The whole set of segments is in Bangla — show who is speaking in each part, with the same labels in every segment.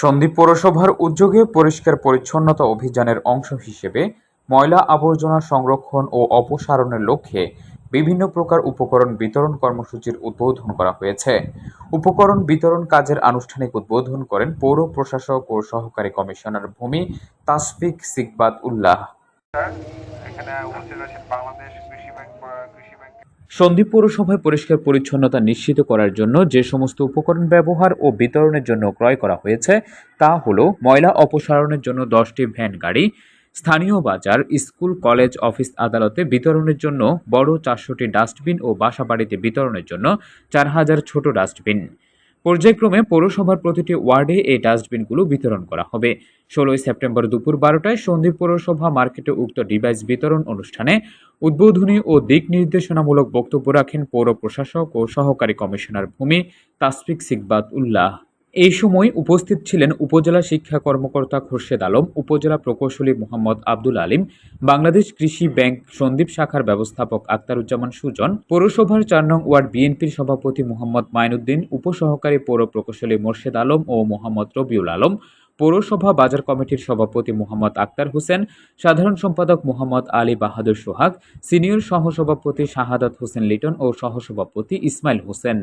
Speaker 1: সন্দ্বীপ পৌরসভার উদ্যোগে পরিষ্কার পরিচ্ছন্নতা অভিযানের অংশ হিসেবে ময়লা আবর্জনা সংরক্ষণ ও অপসারণের লক্ষ্যে বিভিন্ন প্রকার উপকরণ বিতরণ কর্মসূচির উদ্বোধন করা হয়েছে। উপকরণ বিতরণ কাজের আনুষ্ঠানিক উদ্বোধন করেন পৌর প্রশাসক ও সহকারী কমিশনার ভূমি তাসফিক সিকবাত উল্লাহ।
Speaker 2: এখানে উপস্থিত বাংলাদেশ কৃষি ব্যাংক বা কৃষি ব্যাংক
Speaker 1: সন্দ্বীপ পৌরসভায় পরিষ্কার পরিচ্ছন্নতা নিশ্চিত করার জন্য যে সমস্ত উপকরণ ব্যবহার ও বিতরণের জন্য ক্রয় করা হয়েছে, তা হল ময়লা অপসারণের জন্য দশটি ভ্যান গাড়ি, স্থানীয় বাজার, স্কুল, কলেজ, অফিস আদালতে বিতরণের জন্য বড় চারশোটি ডাস্টবিন ও বাসাবাড়িতে বিতরণের জন্য চার হাজার ছোট ডাস্টবিন। পর্যায়ক্রমে পৌরসভার প্রতিটি ওয়ার্ডে এই ডাস্টবিনগুলো বিতরণ করা হবে। ষোলোই সেপ্টেম্বর দুপুর বারোটায় সন্দ্বীপ পৌরসভা মার্কেটে উক্ত ডিভাইস বিতরণ অনুষ্ঠানে উদ্বোধনী ও দিক নির্দেশনামূলক বক্তব্য রাখেন পৌর প্রশাসক ও সহকারী কমিশনার ভূমি তাসফিক সিকবাত উল্লাহ। এই সময় উপস্থিত ছিলেন উপজেলা শিক্ষা কর্মকর্তা খোরশেদ আলম, উপজেলা প্রকৌশলী মোহাম্মদ আব্দুল আলিম, বাংলাদেশ কৃষি ব্যাংক সন্দ্বীপ শাখার ব্যবস্থাপক আক্তারুজ্জামান সুজন, পৌরসভার চার নং ওয়ার্ড বিএনপির সভাপতি মোহাম্মদ মাইনুদ্দিন, উপসহকারী পৌর প্রকৌশলী মোর্শেদ আলম ও মোহাম্মদ রবিউল আলম, পৌরসভা বাজার কমিটির সভাপতি মোহাম্মদ আক্তার হোসেন, সাধারণ সম্পাদক মোহাম্মদ আলী বাহাদুর সোহাগ, সিনিয়র সহসভাপতি শাহাদাত হোসেন লিটন ও সহসভাপতি ইসমাইল হোসেন।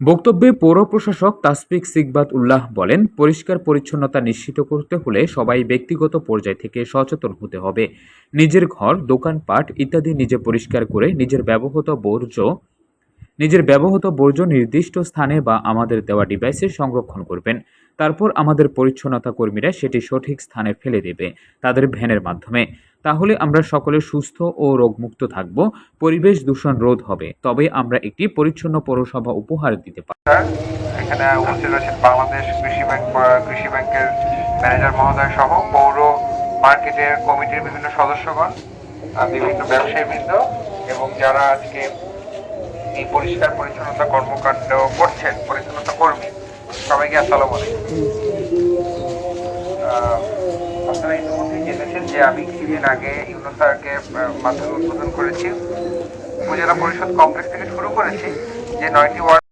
Speaker 1: বক্তব্যে পৌর প্রশাসক তাসফিক সিকবাত উল্লাহ বলেন, পরিষ্কার পরিচ্ছন্নতা নিশ্চিত করতে হলে সবাই ব্যক্তিগত পর্যায় থেকে সচেতন হতে হবে। নিজের ঘর, দোকানপাট ইত্যাদি নিজে পরিষ্কার করে নিজের ব্যবহৃত বর্জ্য, নিজের ব্যবহৃত বর্জ্য নির্দিষ্ট স্থানে বা আমাদের দেওয়া ডিভাইসে সংরক্ষণ করবেন। তারপর আমাদের পরিচ্ছন্নতা কর্মীরা সেটি সঠিক স্থানে ফেলে দেবে তাদের ভ্যানের মাধ্যমে। তাহলে আমরা সকলে সুস্থ ও রোগমুক্ত থাকব, পরিবেশ দূষণ রোধ হবে। তবে আমরা একটি পরিচ্ছন্ন পৌরসভা উপহার দিতে
Speaker 2: স্যার এখানে উপস্থিত রয়েছেন বাংলাদেশ কৃষি ব্যাংক কৃষি ব্যাংকের ম্যানেজার মহোদয় সহ পৌর মার্কেটের কমিটির বিভিন্ন সদস্যগণ বিভিন্ন ব্যবসায়ীবৃন্দ এবং যারা আজকে এই পরিষ্কার পরিচ্ছন্নতা কর্মকাণ্ড করছেন, পরিচ্ছন্নতা কর্মী। সবাইকে আসসালাম আলাইকুম। যে আমি কিছুদিন আগে ইউনো স্যারকে মাধ্যমে উদ্বোধন করেছি। উপজেলা পরিষদ কমপ্লেক্স থেকে শুরু করেছি যে নয়টি ওয়ার্ড